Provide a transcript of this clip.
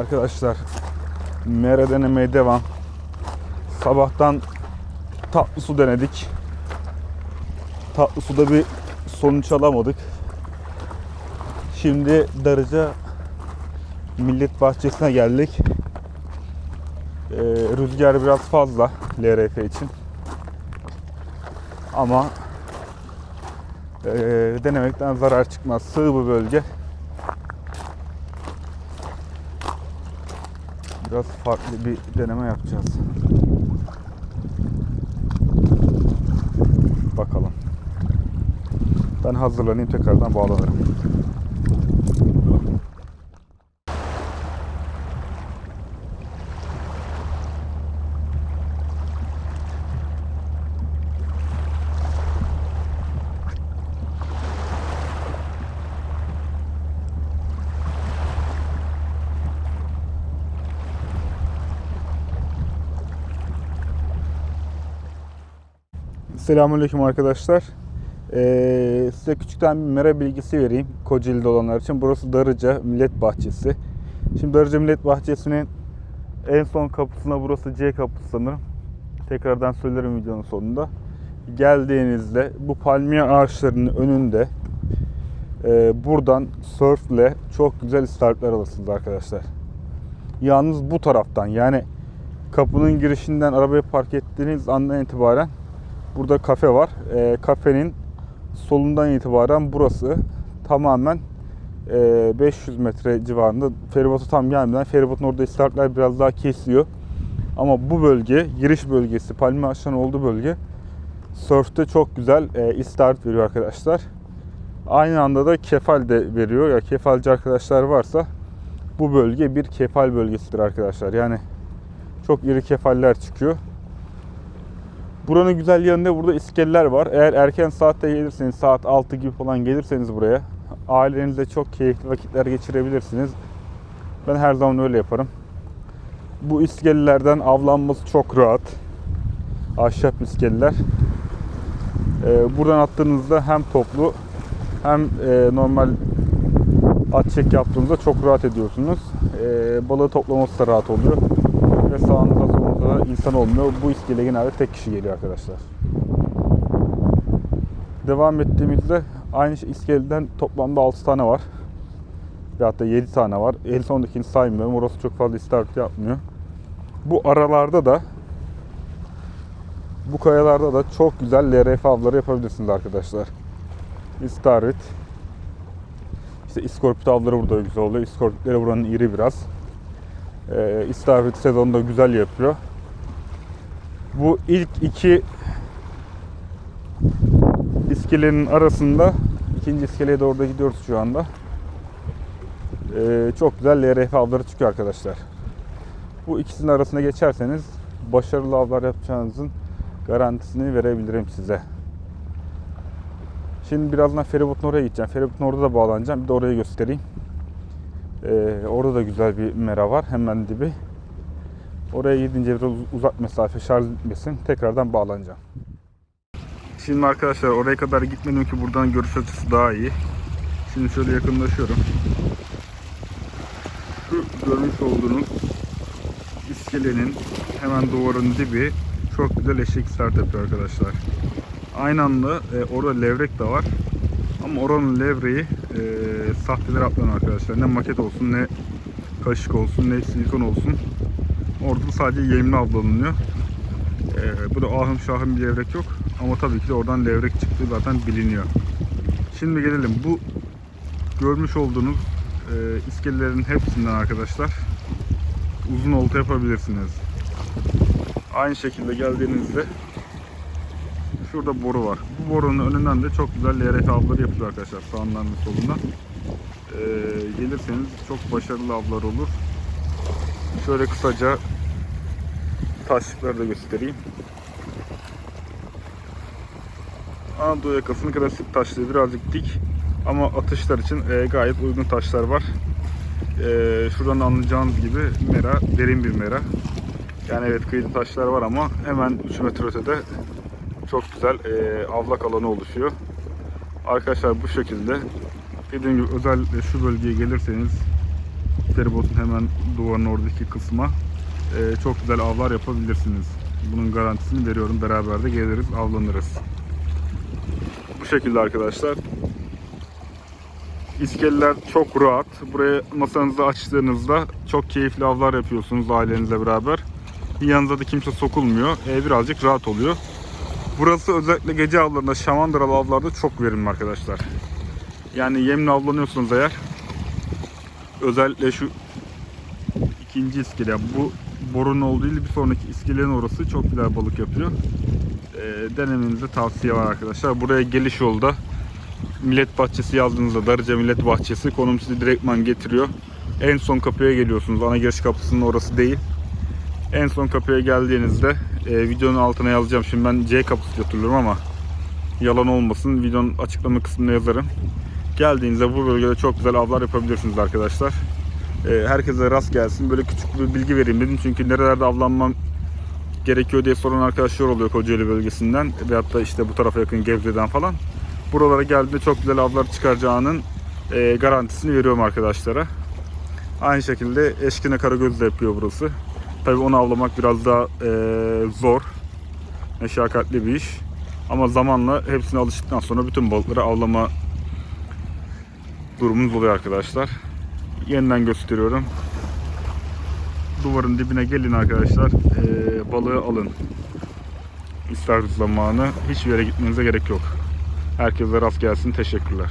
Arkadaşlar mere denemeye devam. Sabahtan tatlı su denedik. Tatlı suda bir sonuç alamadık. Şimdi Darıca Millet Bahçesi'ne geldik. Ee, rüzgar biraz fazla LRF için. Ama ee, denemekten zarar çıkmaz. Sığ bu bölge. Biraz farklı bir deneme yapacağız. Bakalım. Ben hazırlanayım tekrardan bağlanırım. Selamünaleyküm arkadaşlar. Ee, size küçükten bir mera bilgisi vereyim Kocaeli'de olanlar için. Burası Darıca Millet Bahçesi. Şimdi Darıca Millet Bahçesi'nin en son kapısına burası C kapısı sanırım. Tekrardan söylerim videonun sonunda. Geldiğinizde bu palmiye ağaçlarının önünde e, buradan surfle çok güzel istaritler alırsınız arkadaşlar. Yalnız bu taraftan yani kapının girişinden arabayı park ettiğiniz andan itibaren Burada kafe var. E, kafenin solundan itibaren burası tamamen e, 500 metre civarında. Feribota tam gelmeden feribotun orada istaritler biraz daha kesiyor. Ama bu bölge, giriş bölgesi, palmiye ağaçlarının olduğu bölge sörfte çok güzel e, istarit veriyor arkadaşlar. Aynı anda da kefal de veriyor. Ya kefalci arkadaşlar varsa bu bölge bir kefal bölgesidir arkadaşlar. Yani çok iri kefaller çıkıyor. Buranın güzel yanında burada iskeleler var. Eğer erken saatte gelirseniz saat 6 gibi falan gelirseniz buraya ailenizle çok keyifli vakitler geçirebilirsiniz. Ben her zaman öyle yaparım. Bu iskelelerden avlanması çok rahat. Ahşap iskeleler. Ee, buradan attığınızda hem toplu hem e, normal at çek yaptığınızda çok rahat ediyorsunuz. Ee, balığı toplaması da rahat oluyor. Solunuzda da insan olmuyor. Bu iskele genelde tek kişi geliyor arkadaşlar. Devam ettiğimizde aynı şey- iskeleden toplamda 6 tane var. Ve hatta 7 tane var. En sondakini saymıyorum. Orası çok fazla istart yapmıyor. Bu aralarda da bu kayalarda da çok güzel LRF avları yapabilirsiniz arkadaşlar. İstarit. İşte iskorpit avları burada güzel oluyor. İskorpitleri buranın iri biraz. Ee, İstavrit sezonunda güzel yapıyor. Bu ilk iki iskelenin arasında ikinci iskeleye doğru da gidiyoruz şu anda. Ee, çok güzel LRF avları çıkıyor arkadaşlar. Bu ikisinin arasına geçerseniz başarılı avlar yapacağınızın garantisini verebilirim size. Şimdi birazdan feribotun oraya gideceğim. Feribotun orada da bağlanacağım. Bir de orayı göstereyim. Ee, orada da güzel bir mera var. Hemen dibi. Oraya gidince biraz uzak mesafe şarj bitmesin. Tekrardan bağlanacağım. Şimdi arkadaşlar oraya kadar gitmedim ki buradan görüş açısı daha iyi. Şimdi şöyle yakınlaşıyorum. Şu görmüş olduğunuz iskelenin hemen duvarın dibi çok güzel eşek start yapıyor arkadaşlar. Aynı anda e, orada levrek de var. Ama oranın levreği e, sahteler atlanıyor arkadaşlar. Ne maket olsun ne kaşık olsun ne silikon olsun. Orada sadece yemli avlanılıyor. E, burada ahım şahım bir levrek yok. Ama tabii ki de oradan levrek çıktığı zaten biliniyor. Şimdi gelelim. Bu görmüş olduğunuz e, iskelelerin hepsinden arkadaşlar uzun olta yapabilirsiniz. Aynı şekilde geldiğinizde şurada boru var. Bu borunun önünden de çok güzel LRF avları yapılıyor arkadaşlar sağından ve solundan. Ee, gelirseniz çok başarılı avlar olur. Şöyle kısaca taşlıkları da göstereyim. Anadolu yakasının klasik taşları birazcık dik ama atışlar için e, gayet uygun taşlar var. E, şuradan anlayacağınız gibi mera, derin bir mera. Yani evet kıyıda taşlar var ama hemen 3 metre ötede çok güzel e, avlak alanı oluşuyor. Arkadaşlar bu şekilde dediğim gibi özellikle şu bölgeye gelirseniz feribotun hemen duvarın oradaki kısma e, çok güzel avlar yapabilirsiniz. Bunun garantisini veriyorum. Beraber de geliriz, avlanırız. Bu şekilde arkadaşlar. İskeleler çok rahat. Buraya masanızı açtığınızda çok keyifli avlar yapıyorsunuz ailenizle beraber. Yanınıza da kimse sokulmuyor. E, birazcık rahat oluyor. Burası özellikle gece avlarında, şamandıralı avlarda çok verimli arkadaşlar. Yani yemle avlanıyorsunuz eğer özellikle şu ikinci iskele bu borun olduğu değil bir sonraki iskelenin orası çok güzel balık yapıyor. E, denemenizi tavsiye var arkadaşlar. Buraya geliş yolda Millet Bahçesi yazdığınızda Darıca Millet Bahçesi konum sizi direktman getiriyor. En son kapıya geliyorsunuz. Ana giriş kapısının orası değil. En son kapıya geldiğinizde e, videonun altına yazacağım. Şimdi ben C kapısı hatırlıyorum ama yalan olmasın. Videonun açıklama kısmına yazarım. Geldiğinizde bu bölgede çok güzel avlar yapabilirsiniz arkadaşlar. E, herkese rast gelsin. Böyle küçük bir bilgi vereyim dedim. Çünkü nerelerde avlanmam gerekiyor diye soran arkadaşlar oluyor Kocaeli bölgesinden. Veyahut da işte bu tarafa yakın Gebze'den falan. Buralara geldiğinde çok güzel avlar çıkaracağının e, garantisini veriyorum arkadaşlara. Aynı şekilde Eşkine Karagöz de yapıyor burası. Tabii onu avlamak biraz daha e, zor. Meşakkatli bir iş. Ama zamanla hepsine alıştıktan sonra bütün balıkları avlama durumunuz oluyor arkadaşlar. Yeniden gösteriyorum. Duvarın dibine gelin arkadaşlar. E, balığı alın. İster zamanı. Hiçbir yere gitmenize gerek yok. Herkese rast gelsin. Teşekkürler.